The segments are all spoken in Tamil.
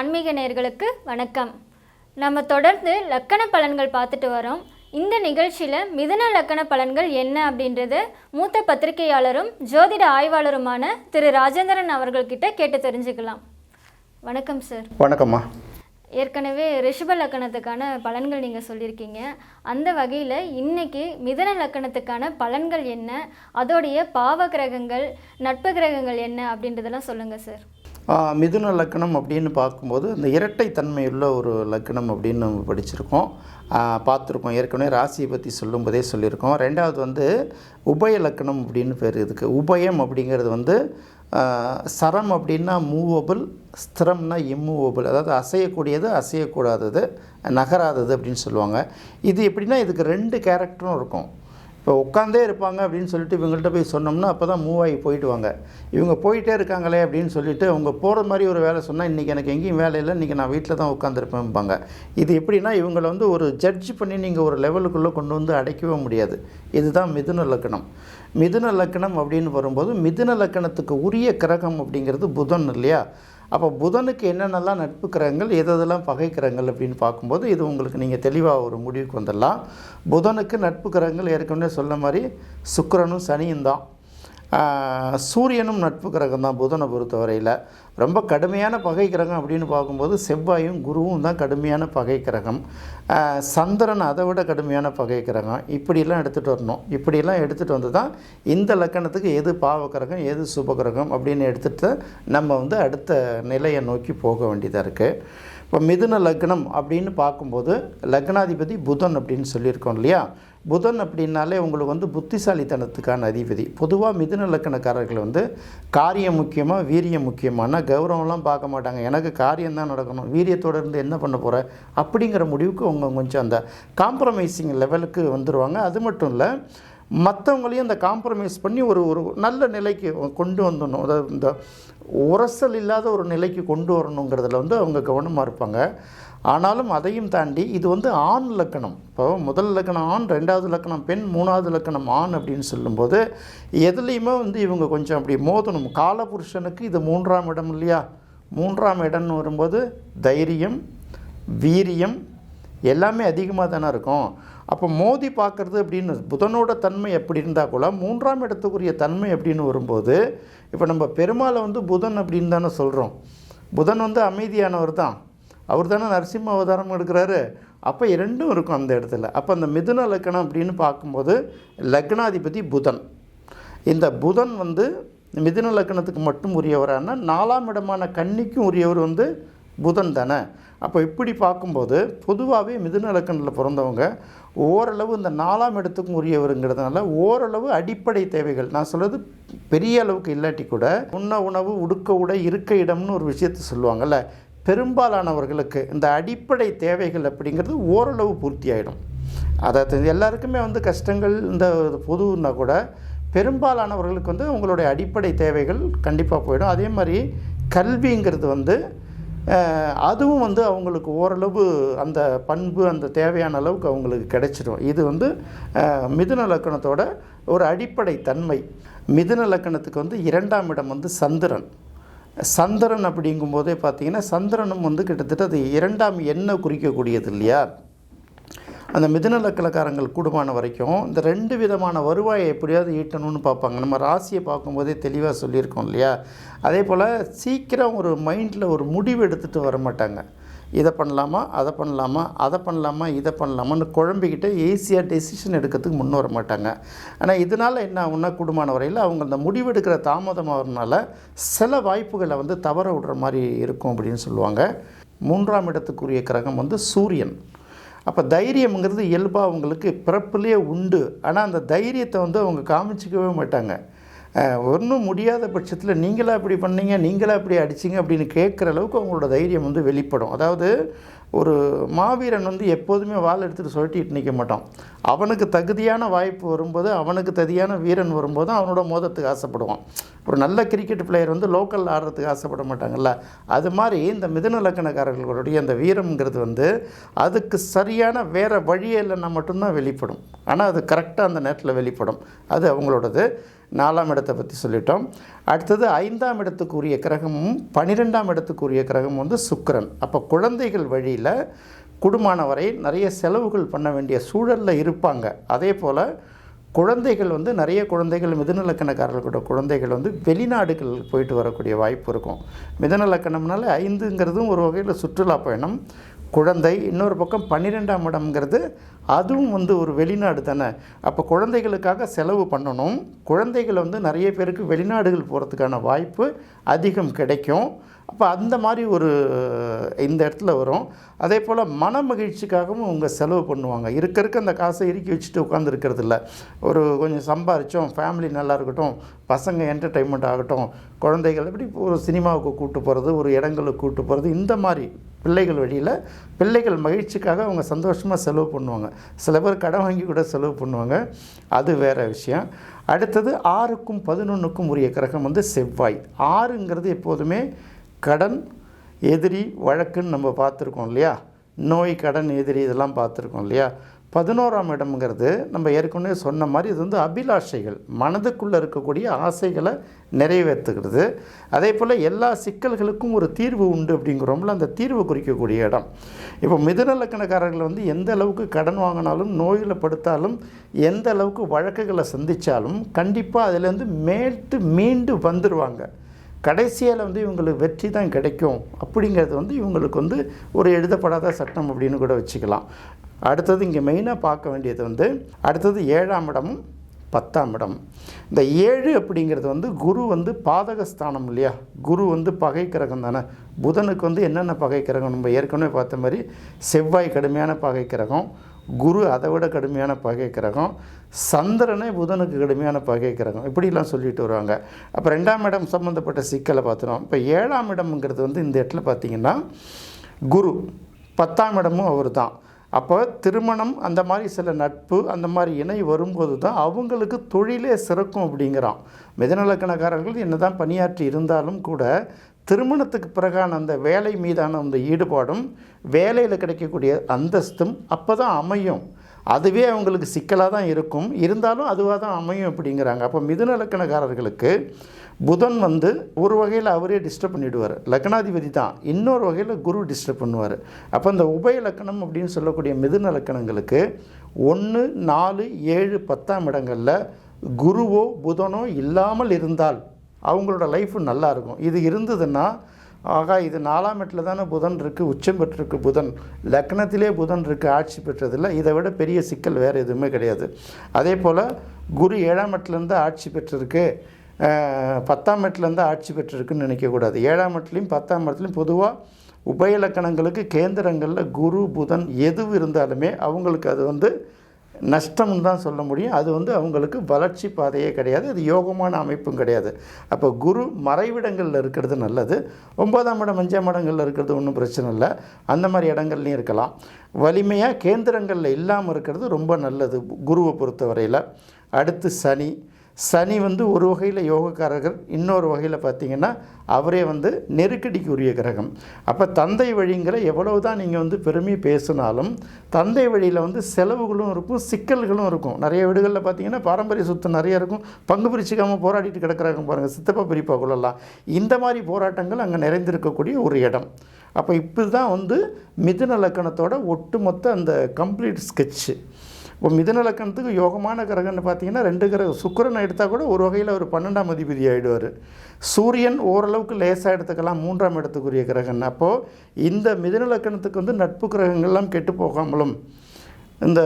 ஆன்மீக நேயர்களுக்கு வணக்கம். நம்ம தொடர்ந்து லக்கண பலன்கள் பார்த்துட்டு வரோம். இந்த நிகழ்ச்சியில் மிதுன லக்கண பலன்கள் என்ன அப்படின்றத மூத்த பத்திரிகையாளரும் ஜோதிட ஆய்வாளருமான திரு ராஜேந்திரன் அவர்கள்கிட்ட கேட்டு தெரிஞ்சுக்கலாம். வணக்கம் சார். வணக்கம்மா. ஏற்கனவே ரிஷப லக்கணத்துக்கான பலன்கள் நீங்கள் சொல்லியிருக்கீங்க. அந்த வகையில் இன்னைக்கு மிதன லக்கணத்துக்கான பலன்கள் என்ன? அதோடைய பாவ கிரகங்கள் நட்பு கிரகங்கள் என்ன அப்படின்றதெல்லாம் சொல்லுங்கள் சார். மிதுன லக்கணம் அப்படின்னு பார்க்கும்போது இந்த இரட்டைத்தன்மையுள்ள ஒரு லக்கணம் அப்படின்னு நம்ம படிச்சிருக்கோம். பார்த்துருக்கோம். ஏற்கனவே ராசியை பற்றி சொல்லும்போதே சொல்லியிருக்கோம். ரெண்டாவது வந்து உபய லக்கணம் அப்படின்னு பேர் இதுக்கு உபயம் அப்படிங்கிறது வந்து சரம் அப்படின்னா மூவபிள் ஸ்திரம்னா இம்மூவபிள் அதாவது அசையக்கூடியது அசையக்கூடாதது நகராதது அப்படின்னு சொல்லுவாங்க. இது எப்படின்னா இதுக்கு ரெண்டு கேரக்டரும் இருக்கும். இப்போ உட்காந்தே இருப்பாங்க அப்படின்னு சொல்லிட்டு இவங்கள்ட்ட போய் சொன்னோம்னா அப்போ தான் மூவ் ஆகி போயிடுவாங்க இவங்க போயிட்டே இருக்காங்களே அப்படின்னு சொல்லிட்டு அவங்க போகிற மாதிரி ஒரு வேலை சொன்னால் இன்றைக்கி எனக்கு எங்கேயும் வேலை இல்லை இன்றைக்கி நான் வீட்டில் தான் உட்காந்துருப்பேன்பாங்க இது எப்படின்னா இவங்களை வந்து ஒரு ஜட்ஜ் பண்ணி நீங்கள் ஒரு லெவலுக்குள்ளே கொண்டு வந்து அடைக்கவே முடியாது. இதுதான் மிதுன லக்கணம். மிதுன லக்கணம் அப்படின்னு வரும்போது மிதுன லக்கணத்துக்கு உரிய கிரகம் அப்படிங்கிறது புதன் இல்லையா? அப்போ புதனுக்கு என்னென்னலாம் நட்பு கிரகங்கள் எதெல்லாம் பகை கிரகங்கள் அப்படின்னு பார்க்கும்போது இது உங்களுக்கு நீங்கள் தெளிவாக ஒரு முடிவுக்கு வந்துடலாம். புதனுக்கு நட்பு கிரகங்கள் ஏற்கனவே சொன்ன மாதிரி சுக்கரனும் சனியும் தான். சூரியனும் நட்பு கிரகம் தான் புதனை பொறுத்தவரையில். ரொம்ப கடுமையான பகை கிரகம் அப்படின்னு பார்க்கும்போது செவ்வாயும் குருவும் தான் கடுமையான பகை கிரகம். சந்திரன் அதை விட கடுமையான பகை கிரகம். இப்படிலாம் எடுத்துகிட்டு வரணும். இப்படிலாம் எடுத்துகிட்டு வந்து தான் இந்த லக்கணத்துக்கு எது பாவ கிரகம் எது சுப கிரகம் அப்படின்னு எடுத்துகிட்டு நம்ம வந்து அடுத்த நிலையை நோக்கி போக வேண்டியதாக இருக்குது இப்போ மிதுன லக்னம் அப்படின்னு பார்க்கும்போது லக்னாதிபதி புதன் அப்படின்னு சொல்லியிருக்கோம் இல்லையா? புதன் அப்படின்னாலே உங்களுக்கு வந்து புத்திசாலித்தனத்துக்கான அதிபதி. பொதுவாக மிதுன லக்கணக்காரர்கள் வந்து காரியம் முக்கியமாக வீரியம் முக்கியமான கௌரவம்லாம் பார்க்க மாட்டாங்க. எனக்கு காரியம் தான் நடக்கணும். வீரியத்தோடு இருந்து என்ன பண்ண போகிற அப்படிங்கிற முடிவுக்கு அவங்க கொஞ்சம் அந்த காம்ப்ரமைசிங் லெவலுக்கு வந்துடுவாங்க அது மட்டும் இல்லை மற்றவங்களையும் அந்த காம்ப்ரமைஸ் பண்ணி ஒரு ஒரு நல்ல நிலைக்கு கொண்டு வந்துடணும். அதாவது இந்த உரசல் இல்லாத ஒரு நிலைக்கு கொண்டு வரணுங்கிறதுல வந்து அவங்க கவனமாக இருப்பாங்க. ஆனாலும் அதையும் தாண்டி இது வந்து ஆண் லக்கணம் இப்போ முதல் லக்கணம் ஆண் ரெண்டாவது லக்கணம் பெண் மூணாவது லக்கணம் ஆண் அப்படின்னு சொல்லும்போது எதுலேயுமே வந்து இவங்க கொஞ்சம் அப்படி மோதணும். காலபுருஷனுக்கு இது மூன்றாம் இடம் இல்லையா? மூன்றாம் இடம்னு வரும்போது தைரியம் வீரியம் எல்லாமே அதிகமாக தானே இருக்கும். அப்போ மோதி பார்க்குறது அப்படின்னு புதனோட தன்மை எப்படி இருந்தால் கூட மூன்றாம் இடத்துக்குரிய தன்மை அப்படின்னு வரும்போது இப்போ நம்ம பெருமாளை வந்து புதன் அப்படின்னு தானே சொல்கிறோம் புதன் வந்து அமைதியானவர் தான். அவர் தானே நரசிம்ம அவதாரம் எடுக்கிறாரு. அப்போ இரண்டும் இருக்கும் அந்த இடத்துல. அப்போ அந்த மிதுன லக்கணம் அப்படின்னு பார்க்கும்போது லக்னாதிபதி புதன். இந்த புதன் வந்து மிதுன லக்கணத்துக்கு மட்டும் உரியவரான நாலாம் இடமான கன்னிக்கும் உரியவர் வந்து புதன் தானே? அப்போ இப்படி பார்க்கும்போது பொதுவாகவே மிதுன பிறந்தவங்க ஓரளவு இந்த நாலாம் இடத்துக்கும் உரியவருங்கிறதுனால ஓரளவு அடிப்படை தேவைகள். நான் சொல்கிறது பெரிய அளவுக்கு இல்லாட்டி கூட உண்ண உணவு உடுக்க உடை இருக்க இடம்னு ஒரு விஷயத்தை சொல்லுவாங்கள்ல பெரும்பாலானவர்களுக்கு இந்த அடிப்படை தேவைகள் அப்படிங்கிறது ஓரளவு பூர்த்தி ஆகிடும் அதாவது எல்லாருக்குமே வந்து கஷ்டங்கள் இந்த பொதுன்னா கூட பெரும்பாலானவர்களுக்கு வந்து உங்களுடைய அடிப்படை தேவைகள் கண்டிப்பாக போயிடும். அதே மாதிரி கல்விங்கிறது வந்து அதுவும் வந்து அவங்களுக்கு ஓரளவு அந்த பண்பு அந்த தேவையான அளவுக்கு அவங்களுக்கு கிடைச்சிடும் இது வந்து மிதுன லக்கணத்தோட ஒரு அடிப்படை தன்மை. மிதுன லக்கணத்துக்கு வந்து இரண்டாம் இடம் வந்து சந்திரன். சந்திரன் அப்படிங்கும்போதே பார்த்தீங்கன்னா சந்திரனும் வந்து கிட்டத்தட்ட அது இரண்டாம் எண்ணை குறிக்கக்கூடியது இல்லையா? அந்த மிதுன லக்கணக்காரங்கள் கூடுமான வரைக்கும் இந்த ரெண்டு விதமான வருவாயை எப்படியாவது ஈட்டணும்னு பார்ப்பாங்க. நம்ம ராசியை பார்க்கும்போதே தெளிவாக சொல்லியிருக்கோம் இல்லையா? அதே போல் சீக்கிரம் ஒரு மைண்டில் ஒரு முடிவு எடுத்துகிட்டு வர மாட்டாங்க. இதை பண்ணலாமா அதை பண்ணலாமா அதை பண்ணலாமா இதை பண்ணலாமான்னு குழம்பிக்கிட்டு ஈஸியாக டெசிஷன் எடுக்கிறதுக்கு முன் வர மாட்டாங்க. ஆனால் இதனால் என்ன ஆகும்னா குடும்பமான வரையில் அவங்க அந்த முடிவெடுக்கிற தாமதமாகறதுனால சில வாய்ப்புகளை வந்து தவற விடுற மாதிரி இருக்கும் அப்படின்னு சொல்லுவாங்க. மூன்றாம் இடத்துக்குரிய கிரகம் வந்து சூரியன். அப்போ தைரியம்ங்கிறது இயல்பாக அவங்களுக்கு பிறப்புலேயே உண்டு. ஆனால் அந்த தைரியத்தை வந்து அவங்க காமிச்சிக்கவே மாட்டாங்க. ஒன்றும் முடியாத பட்சத்தில் நீங்களாக இப்படி பண்ணீங்க நீங்களாக இப்படி அடிச்சிங்க அப்படின்னு கேட்குற அளவுக்கு அவங்களோட தைரியம் வந்து வெளிப்படும். அதாவது ஒரு மாவீரன் வந்து எப்போதுமே வாள் எடுத்துகிட்டு சொல்லிட்டு நிற்க மாட்டான். அவனுக்கு தகுதியான வாய்ப்பு வரும்போது அவனுக்கு தகுதியான வீரன் வரும்போது அவனோட மோதத்துக்கு ஆசைப்படுவான். ஒரு நல்ல கிரிக்கெட் பிளேயர் வந்து லோக்கலில் ஆடுறதுக்கு ஆசைப்பட மாட்டாங்கல்ல. அது மாதிரி இந்த மிதுன லக்கணக்காரர்களுடைய அந்த வீரம்ங்கிறது வந்து அதுக்கு சரியான வேறு வழியே இல்லைன்னா மட்டும்தான் வெளிப்படும். ஆனால் அது கரெக்டாக அந்த நேரத்தில் வெளிப்படும். அது அவங்களோடது. நாலாம் இடத்தை பற்றி சொல்லிட்டோம். அடுத்தது ஐந்தாம் இடத்துக்குரிய கிரகமும் பன்னிரெண்டாம் இடத்துக்குரிய கிரகமும் வந்து சுக்கரன். அப்போ குழந்தைகள் வழியில் குடும்பமான வரை நிறைய செலவுகள் பண்ண வேண்டிய சூழலில் இருப்பாங்க. அதே போல் குழந்தைகள் வந்து நிறைய குழந்தைகள் மிதுநலக்கணக்காரர்களோட குழந்தைகள் வந்து வெளிநாடுகள் போயிட்டு வரக்கூடிய வாய்ப்பு இருக்கும். மிதுநலக்கணம்னால ஐந்துங்கிறதும் ஒரு வகையில் சுற்றுலா பயணம். குழந்தை இன்னொரு பக்கம் பன்னிரெண்டாம் இடம்ங்கிறது அதுவும் வந்து ஒரு வெளிநாடு தானே. அப்போ குழந்தைகளுக்காக செலவு பண்ணணும். குழந்தைகள் வந்து நிறைய பேருக்கு வெளிநாடுகள் போகிறதுக்கான வாய்ப்பு அதிகம் கிடைக்கும். அப்போ அந்த மாதிரி ஒரு இந்த இடத்துல வரும். அதே போல் மன மகிழ்ச்சிக்காகவும் அவங்க செலவு பண்ணுவாங்க. இருக்க இருக்க அந்த காசை இறுக்கி வச்சுட்டு உட்காந்துருக்கிறது இல்லை. ஒரு கொஞ்சம் சம்பாரித்தோம் ஃபேமிலி நல்லா இருக்கட்டும் பசங்க என்டர்டெயின்மெண்ட் ஆகட்டும் குழந்தைகள் எப்படி ஒரு சினிமாவுக்கு கூப்பிட்டு போகிறது ஒரு இடங்களுக்கு கூப்பிட்டு போகிறது இந்த மாதிரி பிள்ளைகள் வழியில் பிள்ளைகள் மகிழ்ச்சிக்காக அவங்க சந்தோஷமாக செலவு பண்ணுவாங்க. சில பேர் கடன் வாங்கி கூட செலவு பண்ணுவாங்க. அது வேறு விஷயம். அடுத்தது ஆறுக்கும் பதினொன்றுக்கும் உரிய கிரகம் வந்து செவ்வாய். ஆறுங்கிறது எப்போதுமே கடன் எதிரி வழக்குன்னு நம்ம பார்த்துருக்கோம் இல்லையா? நோய் கடன் எதிரி இதெல்லாம் பார்த்துருக்கோம் இல்லையா? பதினோராம் இடம்ங்கிறது நம்ம ஏற்கனவே சொன்ன மாதிரி இது வந்து அபிலாஷைகள் மனதுக்குள்ளே இருக்கக்கூடிய ஆசைகளை நிறைவேற்றுகிறது. அதே போல் எல்லா சிக்கல்களுக்கும் ஒரு தீர்வு உண்டு அப்படிங்கிறோம்ல அந்த தீர்வு குறிக்கக்கூடிய இடம். இப்போ மிதுநலக்கணக்காரர்கள் வந்து எந்த அளவுக்கு கடன் வாங்கினாலும் நோயில் படுத்தாலும் எந்த அளவுக்கு வழக்குகளை சந்தித்தாலும் கண்டிப்பாக அதிலேருந்து மேட்டு மீண்டு வந்துடுவாங்க கடைசியில் வந்து இவங்களுக்கு வெற்றி தான் கிடைக்கும். அப்படிங்கிறது வந்து இவங்களுக்கு வந்து ஒரு எழுதப்படாத சட்டம் அப்படின்னு கூட வச்சுக்கலாம். அடுத்தது இங்கே மெயினாக பார்க்க வேண்டியது வந்து அடுத்தது ஏழாம் இடமும் பத்தாம் இடம். இந்த ஏழு அப்படிங்கிறது வந்து குரு வந்து பாதகஸ்தானம் இல்லையா? குரு வந்து பகை கிரகம் தானே. புதனுக்கு வந்து என்னென்ன பகை கிரகம்? நம்ம ஏற்கனவே பார்த்த மாதிரி செவ்வாய் கடுமையான பகை கிரகம் குரு அதை விட கடுமையான பகை கிரகம் சந்திரனே புதனுக்கு கடுமையான பகை கிரகம். இப்படிலாம் சொல்லிட்டு வருவாங்க. அப்போ ரெண்டாம் இடம் சம்மந்தப்பட்ட சிக்கலை பார்த்துருவோம் இப்போ ஏழாம் இடம்ங்கிறது வந்து இந்த இடத்துல பார்த்தீங்கன்னா குரு பத்தாம் இடமும் அவர் தான் அப்போ திருமணம் அந்த மாதிரி சில நட்பு அந்த மாதிரி இணை வரும்போது தான் அவங்களுக்கு தொழிலே சிறக்கும் அப்படிங்கிறான். மிதநலக்கணக்காரர்கள் என்ன தான் பணியாற்றி இருந்தாலும் கூட திருமணத்துக்கு பிறகான அந்த வேலை மீதான அந்த ஈடுபாடும் வேலையில் கிடைக்கக்கூடிய அந்தஸ்தும் அப்போ தான் அமையும். அதுவே அவங்களுக்கு சிக்கலாக தான் இருக்கும். இருந்தாலும் அதுவாக தான் அமையும் அப்படிங்கிறாங்க. அப்போ மிதுன லக்கணக்காரர்களுக்கு புதன் வந்து ஒரு வகையில் அவரே டிஸ்டர்ப் பண்ணிவிடுவார் லக்னாதிபதி தான். இன்னொரு வகையில் குரு டிஸ்டர்ப் பண்ணுவார். அப்போ இந்த உபய லக்கணம் அப்படின்னு சொல்லக்கூடிய மிதுன லக்கணங்களுக்கு ஒன்று நாலு ஏழு பத்தாம் இடங்களில் குருவோ புதனோ இல்லாமல் இருந்தால் அவங்களோட லைஃப் நல்லா இருக்கும். இது இருந்ததுன்னா ஆகா இது நாலாம் இடத்துல தானே புதன் இருக்குது உச்சம் பெற்றிருக்கு புதன். லக்னத்திலே புதன் இருக்குது ஆட்சி பெற்றதில்லை. இதை விட பெரிய சிக்கல் வேறு எதுவுமே கிடையாது. அதே போல் குரு ஏழாம் இடத்துலேருந்து ஆட்சி பெற்றிருக்கு. பத்தாம் இடத்துலேருந்து ஆட்சி பெற்றிருக்குன்னு நினைக்கக்கூடாது ஏழாம் இடத்துலையும் பத்தாம் இடத்துலையும் பொதுவாக உபயலக்கணங்களுக்கு கேந்திரங்களில் குரு புதன் எது இருந்தாலுமே அவங்களுக்கு அது வந்து நஷ்டம்னு தான் சொல்ல முடியும். அது வந்து அவங்களுக்கு வளர்ச்சி பாதையே கிடையாது. அது யோகமான அமைப்பும் கிடையாது. அப்போ குரு மறைவிடங்களில் இருக்கிறது நல்லது. ஒன்பதாம் இடம் அஞ்சாம் இடங்களில் இருக்கிறது ஒன்றும் பிரச்சனை இல்லை. அந்த மாதிரி இடங்கள்லையும் இருக்கலாம். வலிமையாக கேந்திரங்களில் இல்லாமல் இருக்கிறது ரொம்ப நல்லது குருவை பொறுத்தவரையில். அடுத்து சனி. சனி வந்து ஒரு வகையில் யோகக்காரர்கள் இன்னொரு வகையில் பார்த்தீங்கன்னா அவரே வந்து நெருக்கடிக்கு உரிய கிரகம். அப்போ தந்தை வழிங்கிற எவ்வளவு தான் நீங்கள் வந்து பெருமை பேசினாலும் தந்தை வழியில் வந்து செலவுகளும் இருக்கும் சிக்கல்களும் இருக்கும். நிறைய வீடுகளில் பார்த்தீங்கன்னா பாரம்பரிய சொத்து நிறைய இருக்கும். பங்கு பிரிச்சுக்காமல் போராடிட்டு கிடக்கிறாங்க பாருங்கள் சித்தப்பா பெரியப்பாக்குள்ளெல்லாம் இந்த மாதிரி போராட்டங்கள் அங்கே நிறைந்திருக்கக்கூடிய ஒரு இடம். அப்போ இப்படி தான் வந்து மிதுன லக்கணத்தோட ஒட்டுமொத்த அந்த கம்ப்ளீட் ஸ்கெட்சு இப்போ மிதுன லக்கணத்துக்கு யோகமான கிரகம்னு பார்த்தீங்கன்னா ரெண்டு கிரகம். சுக்கிரனை எடுத்தால் கூட ஒரு வகையில் ஒரு பன்னெண்டாம் அதிபதி ஆகிடுவார் சூரியன் ஓரளவுக்கு லேசாக எடுத்துக்கலாம் மூன்றாம் இடத்துக்குரிய கிரகம்னு. அப்போது இந்த மிதுன லக்கணத்துக்கு வந்து நட்பு கிரகங்கள்லாம் கெட்டு போகாமலும் இந்த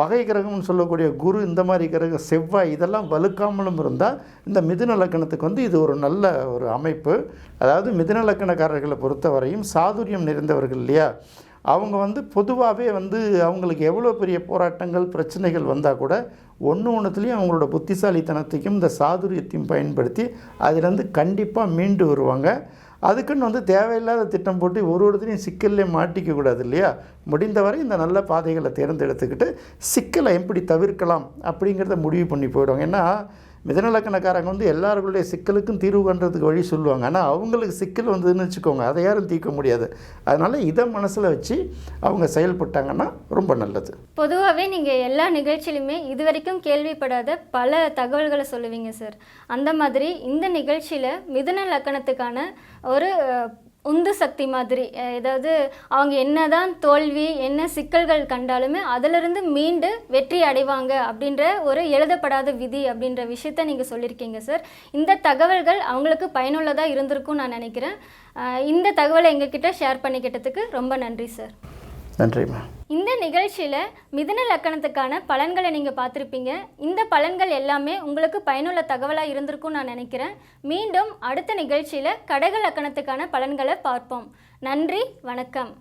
பகை கிரகம்னு சொல்லக்கூடிய குரு இந்த மாதிரி கிரகம் செவ்வாய் இதெல்லாம் வலுக்காமலும் இருந்தால் இந்த மிதுன லக்கணத்துக்கு வந்து இது ஒரு நல்ல ஒரு அமைப்பு. அதாவது மிதுன லக்கணக்காரர்களை பொறுத்தவரையும் சாதுரியம் நிறைந்தவர்கள் இல்லையா? அவங்க வந்து பொதுவாகவே வந்து அவங்களுக்கு எவ்வளோ பெரிய போராட்டங்கள் பிரச்சனைகள் வந்தால் கூட ஒன்று ஒன்றுத்துலேயும் அவங்களோட புத்திசாலித்தனத்தையும் இந்த சாதுரியத்தையும் பயன்படுத்தி அதிலேருந்து கண்டிப்பாக மீண்டு வருவாங்க. அதுக்குன்னு வந்து தேவையில்லாத திட்டம் போட்டு ஒரு ஒருத்தரையும் சிக்கல்லே மாட்டிக்க கூடாது இல்லையா? முடிந்தவரை இந்த நல்ல பாதைகளை தேர்ந்தெடுத்துக்கிட்டு சிக்கலை எப்படி தவிர்க்கலாம் அப்படிங்கிறத முடிவு பண்ணி போயிடுவாங்க. ஏன்னா மிதநலக்கணக்காரங்க வந்து எல்லாருக்குடைய சிக்கலுக்கும் தீர்வு காண்றதுக்கு வழி சொல்லுவாங்க. ஆனால் அவங்களுக்கு சிக்கல் வந்ததுன்னு வச்சுக்கோங்க. அதை யாரும் தீர்க்க முடியாது. அதனால் இதை மனசில் வச்சு அவங்க செயல்பட்டாங்கன்னா ரொம்ப நல்லது. பொதுவாகவே நீங்கள் எல்லா நிகழ்ச்சியிலுமே இது வரைக்கும் கேள்விப்படாத பல தகவல்களை சொல்லுவீங்க சார். அந்த மாதிரி இந்த நிகழ்ச்சியில் மிதன லக்கணத்துக்கான ஒரு உந்து சக்தி மாதிரி. ஏதாவது அவங்க என்னதான் தோல்வி என்ன சிக்கல்கள் கண்டாலுமே அதிலிருந்து மீண்டு வெற்றி அடைவாங்க அப்படின்ற ஒரு எழுதப்படாத விதி அப்படின்ற விஷயத்த நீங்கள் சொல்லியிருக்கீங்க சார். இந்த தகவல்கள் அவங்களுக்கு பயனுள்ளதாக இருந்திருக்கும் நான் நினைக்கிறேன். இந்த தகவலை எங்ககிட்ட ஷேர் பண்ணிக்கிட்டதுக்கு ரொம்ப நன்றி சார். நன்றிம்மா. இந்த நிகழ்ச்சியில் மிதுன லக்கணத்துக்கான பலன்களை நீங்கள் பார்த்துருப்பீங்க. இந்த பலன்கள் எல்லாமே உங்களுக்கு பயனுள்ள தகவலாக இருந்திருக்கும் நான் நினைக்கிறேன். மீண்டும் அடுத்த நிகழ்ச்சியில் கடக லக்கணத்துக்கான பலன்களை பார்ப்போம். நன்றி வணக்கம்.